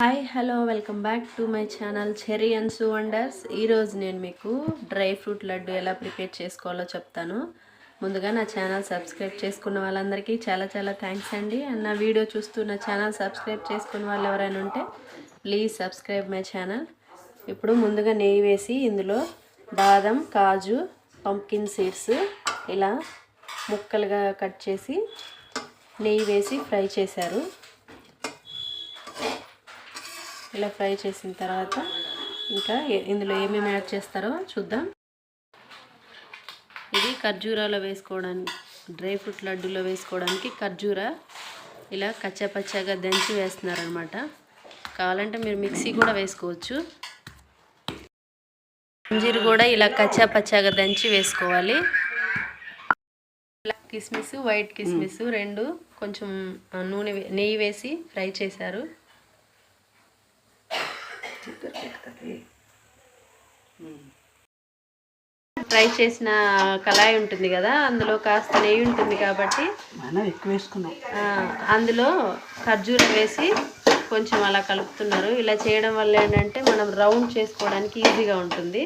Hi hello welcome back to my channel Cherry and Sue Wonders. ఈరోజు నేను మీకు dry fruit laddu ఎలా prepare చేసుకోవాలో చెప్తాను. ముందుగా నా ఛానల్ సబ్స్క్రైబ్ చేసుకున్న వాళ్ళందరికీ చాలా చాలా థ్యాంక్స్ అండి. అండ్ నా వీడియో చూస్తూ నా ఛానల్ సబ్స్క్రైబ్ చేసుకున్న వాళ్ళు ఎవరైనా ఉంటే ప్లీజ్ సబ్స్క్రైబ్ మై ఛానల్. ఇప్పుడు ముందుగా నెయ్యి వేసి ఇందులో బాదం కాజు పంకిన్ సీడ్స్ ఇలా ముక్కలుగా కట్ చేసి నెయ్యి వేసి ఫ్రై చేశారు. ఇలా ఫ్రై చేసిన తర్వాత ఇంకా ఇందులో ఏమేమి యాడ్ చేస్తారో చూద్దాం. ఇది ఖర్జూరాలో వేసుకోవడానికి డ్రై ఫ్రూట్ లడ్డూలో వేసుకోవడానికి ఖర్జూర ఇలా కచ్చాపచ్చాగా దంచి వేస్తున్నారనమాట కావాలంటే మీరు మిక్సీ కూడా వేసుకోవచ్చు. అంజీరు కూడా ఇలా కచ్చాపచ్చాగా దంచి వేసుకోవాలి. బ్లాక్ కిస్మిస్ వైట్ కిస్మిస్ రెండు కొంచెం నూనె నెయ్యి వేసి ఫ్రై చేశారు. ఫ్రై చేసిన కళాయి ఉంటుంది కదా అందులో కాస్త నెయ్యి ఉంటుంది కాబట్టి. మనం ఎక్కువ వేసుకున్నాం. ఆ, అందులో ఖర్జూరం వేసి కొంచెం అలా కలుపుతున్నారు. ఇలా చేయడం వల్ల ఏంటంటే మనం రౌండ్ చేసుకోవడానికి ఈజీగా ఉంటుంది.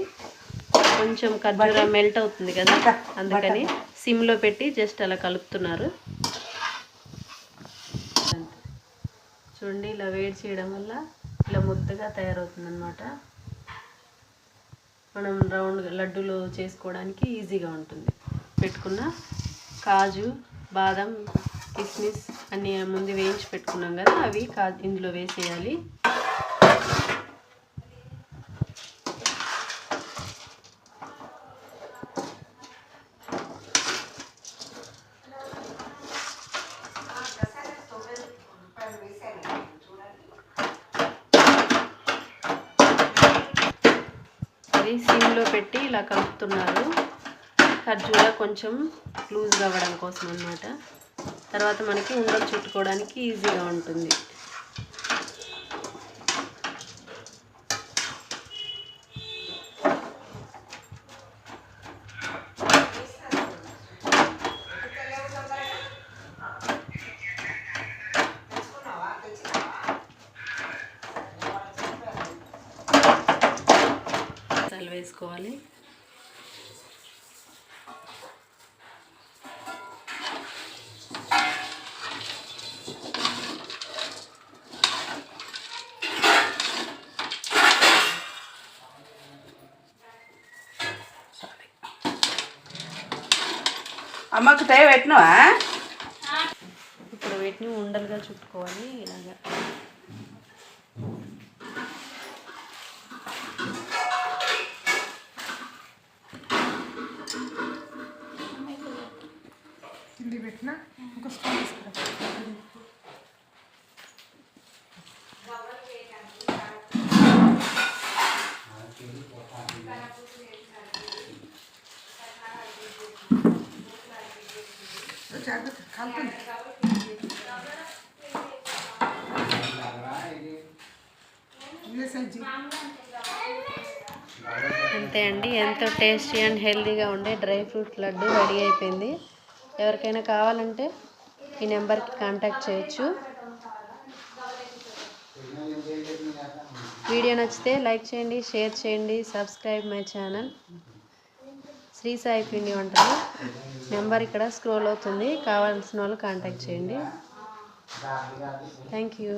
కొంచెం ఖర్జూరం మెల్ట్ అవుతుంది కదా అందుకని సిమ్లో పెట్టి జస్ట్ అలా కలుపుతున్నారు. చూడండి ఇలా వేడి చేయడం వల్ల ఇలా ముద్దగా తయారవుతుంది అనమాట మనం రౌండ్ లడ్డూలు చేసుకోవడానికి ఈజీగా ఉంటుంది. పెట్టుకున్న కాజు బాదం కిస్మిస్ అన్ని ముందు వేయించి పెట్టుకున్నాం కదా అవి కా ఇందులో వేసేయాలి. అది సిమ్లో పెట్టి ఇలా కలుపుతున్నారు. ఖర్జూర కొంచెం లూజ్గా అవ్వడం కోసం అన్నమాట తర్వాత మనకి ఉండలు చుట్టుకోవడానికి ఈజీగా ఉంటుంది. వేసుకోవాలి. అమ్మకు టై పెట్టినవా? ఇప్పుడు వీటిని ఉండలుగా చుట్టుకోవాలి ఇలాగా. అంతే అండి ఎంతో టేస్టీ అండ్ హెల్తీగా ఉండే డ్రై ఫ్రూట్ లడ్డు రెడీ అయిపోయింది. ఎవరికైనా కావాలంటే ఈ నెంబర్కి కాంటాక్ట్ చేయొచ్చు. వీడియో నచ్చితే లైక్ చేయండి షేర్ చేయండి subscribe my channel. Sri Sai పిండి వంటలు. నెంబర్ ఇక్కడ స్క్రోల్ అవుతుంది. కావాల్సిన వాళ్ళు కాంటాక్ట్ చేయండి. Thank you.